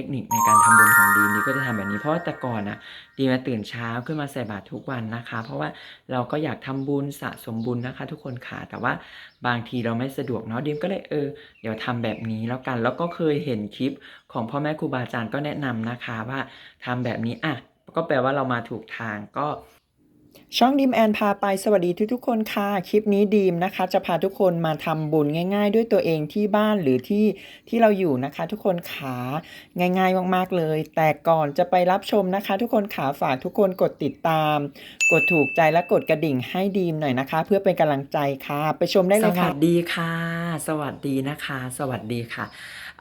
เทคนิคในการทำบุญของดีมดีก็จะทำแบบนี้เพราะว่าแต่ก่อนนะดีมาตื่นเช้าขึ้นมาใส่บาตรทุกวันนะคะ เพราะว่าเราก็อยากทำบุญสะสมบุญนะคะ ทุกคนค่ะแต่ว่าบางทีเราไม่สะดวกเนาะดีมก็เลยเออเดี๋ยวทำแบบนี้แล้วกัน แล้วก็เคยเห็นคลิปของพ่อแม่ครูบาอาจารย์ก็แนะนำนะคะว่าทำแบบนี้อะก็แปลว่าเรามาถูกทางก็ ช่องดีมแอนพาไปสวัสดีทุกๆคนค่ะ คลิปนี้ดีมนะคะ จะพาทุกคนมาทำบุญง่าย ๆ ด้วยตัวเองที่บ้านหรือที่ที่เราอยู่นะคะ ทุกคนขาง่ายๆมากๆเลย แต่ก่อนจะไปรับชมนะคะ ทุกคนขาฝากทุกคนกดติดตาม กดถูกใจและกดกระดิ่งให้ดีมหน่อยนะคะ เพื่อเป็นกำลังใจค่ะ ไปชมได้เลยค่ะสวัสดีค่ะ สวัสดีนะคะ สวัสดีค่ะ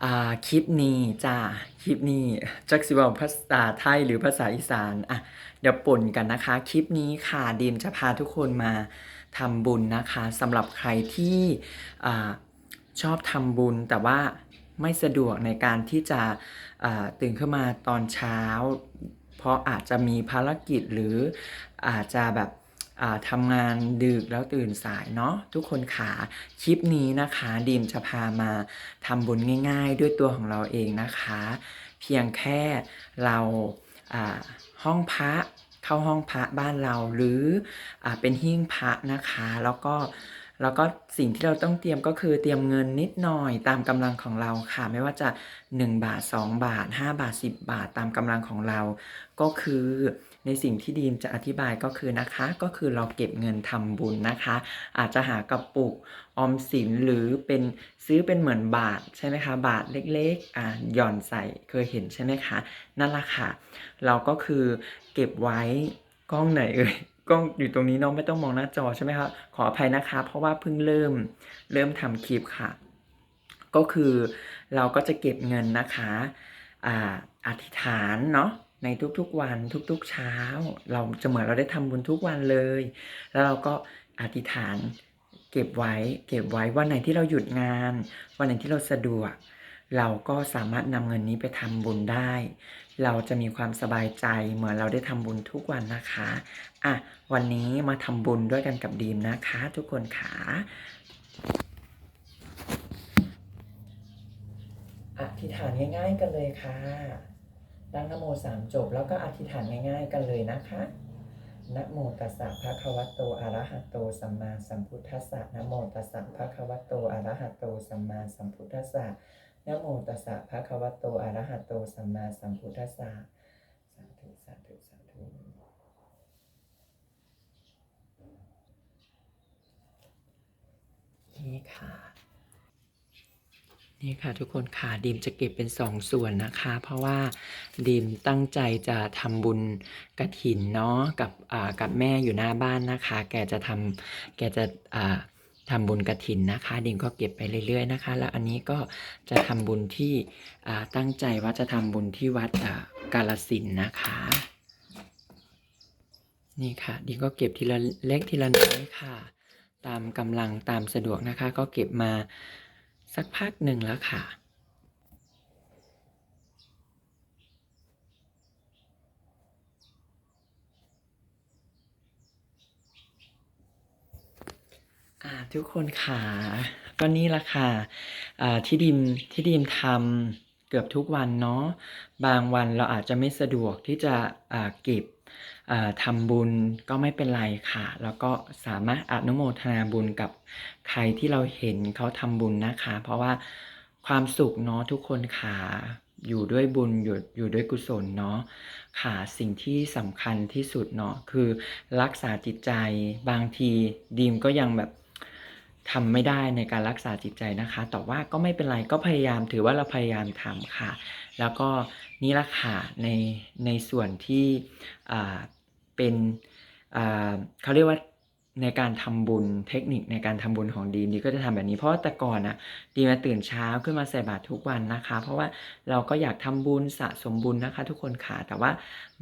อ่าคลิปนี้จ้าคลิปนี้จักสิบอกภาษาไทยหรือภาษาอีสานอะเดี๋ยวป่นกันนะคะ คลิปนี้ค่ะดีมจะพาทุกคนมาทำบุญนะคะสำหรับใครที่อาชอบทำบุญแต่ว่าไม่สะดวกในการที่จะตื่นขึ้นมาตอนเช้า เพราะอาจจะมีภารกิจหรืออาจจะแบบ ทำงานดึกแล้วตื่นสายเนาะทุกคนขาคลิปนี้นะคะดีมจะพามาทำบุญง่าย ๆ ด้วยตัวของเราเองนะคะ เพียงแค่เราห้องพระเข้าห้องพระบ้านเราหรืออเป็นหิ้งพระนะคะ แล้วก็ แล้วก็สิ่งที่เราต้องเตรียมก็คือเตรียมเงินนิดหน่อยตามกำลังของเราค่ะ ไม่ว่าจะ 1 บาท 2 บาท 5 บาท 10 บาทตามกำลังของเรา ก็คือในสิ่งที่ดีมจะอธิบายก็คือนะคะ ก็คือเราเก็บเงินทำบุญนะคะ อาจจะหากระปุกออมสินหรือเป็นซื้อเป็นเหมือนบาทใช่ไหมคะ บาทเล็กๆอ่าหย่อนใส่เคยเห็นใช่ไหมคะ นั่นแหละค่ะ เราก็คือเก็บไว้กล้องไหนเอ่ย กล้องอยู่ตรงนี้น้องไม่ต้องมองหน้าจอใช่ไหมคะขออภัยนะคะ เพราะว่าเพิ่งเริ่มเริ่มทำคลิปค่ะ ก็คือเราก็จะเก็บเงินนะคะอ่าอธิษฐานเนาะในทุกๆวันทุกๆเช้า เราจะเหมือนเราได้ทำบุญทุกวันเลย แล้วเราก็อธิษฐานเก็บไว้ เก็บไว้วันไหนที่เราหยุดงาน วันไหนที่เราสะดวก เราก็สามารถนำเงินนี้ไปทำบุญได้ เราจะมีความสบายใจเหมือนเราได้ทำบุญทุกวันนะคะอะวันนี้มาทำบุญด้วยกันกับดีมนะคะ ทุกคนขาอธิษฐานง่ายๆกันเลยค่ะดังนโมสามจบแล้วก็อธิษฐานง่าย ๆ กันเลยนะคะนะโมตัสสะภะคะวะโตอะระหะโตสัมมาสัมพุทธัสสะนะโมตัสสะภะคะวะโตอะระหะโตสัมมาสัมพุทธัสสะ นะโมตัสสะภะคะวะโตอะระหะโตสัมมาสัมพุทธัสสะสาธุสาธุสาธุนี่ค่ะนี่ค่ะทุกคนค่ะดีมจะเก็บเป็นสองส่วนนะคะ เพราะว่าดีมตั้งใจจะทำบุญกระถินเนาะกับอ่ากับแม่อยู่หน้าบ้านนะคะ แกจะทำแกจะอ่า ทำบุญกระถินนะคะ ดิมก็เก็บไปเรื่อยๆนะคะ แล้วอันนี้ก็จะทำบุญที่ตั้งใจว่าจะทำบุญที่วัดกาลสินนะคะ นี่ค่ะ ดิมก็เก็บทีละเล็กทีละน้อยค่ะ ตามกำลังตามสะดวกนะคะ ก็เก็บมาสักพักหนึ่งแล้วค่ะ ทุกคนค่ะก็นี่ละค่ะที่ดิมที่ดิมทำเกือบทุกวันเนาะบางวันเราอาจจะไม่สะดวกที่จะเก็บทำบุญก็ไม่เป็นไรค่ะ แล้วก็สามารถอนุโมทนาบุญกับใครที่เราเห็นเขาทำบุญนะคะ เพราะว่าความสุขเนาะทุกคนค่ะอยู่ด้วยบุญอยู่อยู่ด้วยกุศลเนาะค่ะสิ่งที่สำคัญที่สุดเนาะคือรักษาจิตใจบางทีดีมก็ยังแบบ ทำไม่ได้ในการรักษาจิตใจนะคะ แต่ว่าก็ไม่เป็นไรก็พยายามถือว่าเราพยายามทำค่ะ แล้วก็นี่ละค่ะในในส่วนที่เป็นเขาเรียกว่า ในการทำบุญเทคนิคในการทำบุญของดีมดีก็จะทำแบบนี้ เพราะว่าแต่ก่อนอะดีมาตื่นเช้าขึ้นมาใส่บาตรทุกวันนะคะ เพราะว่าเราก็อยากทำบุญสะสมบุญนะคะ ทุกคนค่ะแต่ว่า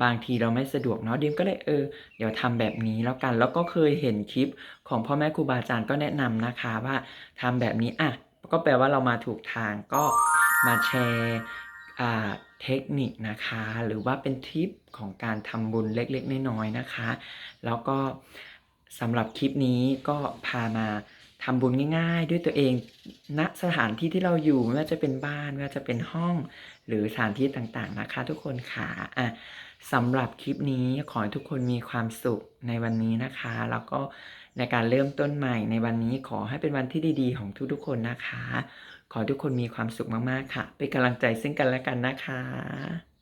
บางทีเราไม่สะดวกเนาะดีมก็เลยเออเดี๋ยวทำแบบนี้แล้วกัน แล้วก็เคยเห็นคลิปของพ่อแม่ครูบาอาจารย์ก็แนะนำนะคะว่าทำแบบนี้อะก็แปลว่าเรามาถูกทางก็มาแชร์เทคนิคนะคะ หรือว่าเป็นทิปของการทำบุญเล็กๆน้อยๆนะคะ แล้วก็ สำหรับคลิปนี้ก็พามาทำบุญง่ายๆ ด้วยตัวเองณสถานที่ที่เราอยู่ไม่ว่าจะเป็นบ้านไม่ว่าจะเป็นห้อง หรือสถานที่ต่างๆนะคะ ทุกคนค่ะอะสำหรับคลิปนี้ขอให้ทุกคนมีความสุขในวันนี้นะคะ แล้วก็ในการเริ่มต้นใหม่ในวันนี้ขอให้เป็นวันที่ดีๆ ของทุกๆคนนะคะ ขอทุกคนมีความสุขมากๆค่ะ เป็นกำลังใจซึ่งกันและกันนะคะ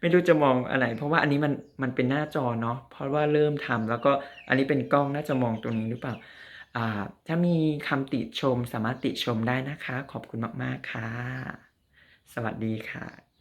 ไม่รู้จะมองอะไร เพราะว่าอันนี้มันมันเป็นหน้าจอเนาะเพราะว่าเริ่มทำแล้วก็อันนี้เป็นกล้องน่าจะมองตรงนี้หรือเปล่าอ่าถ้ามีคำติชมสามารถติชมได้นะคะ ขอบคุณมาก ๆ ค่ะ สวัสดีค่ะ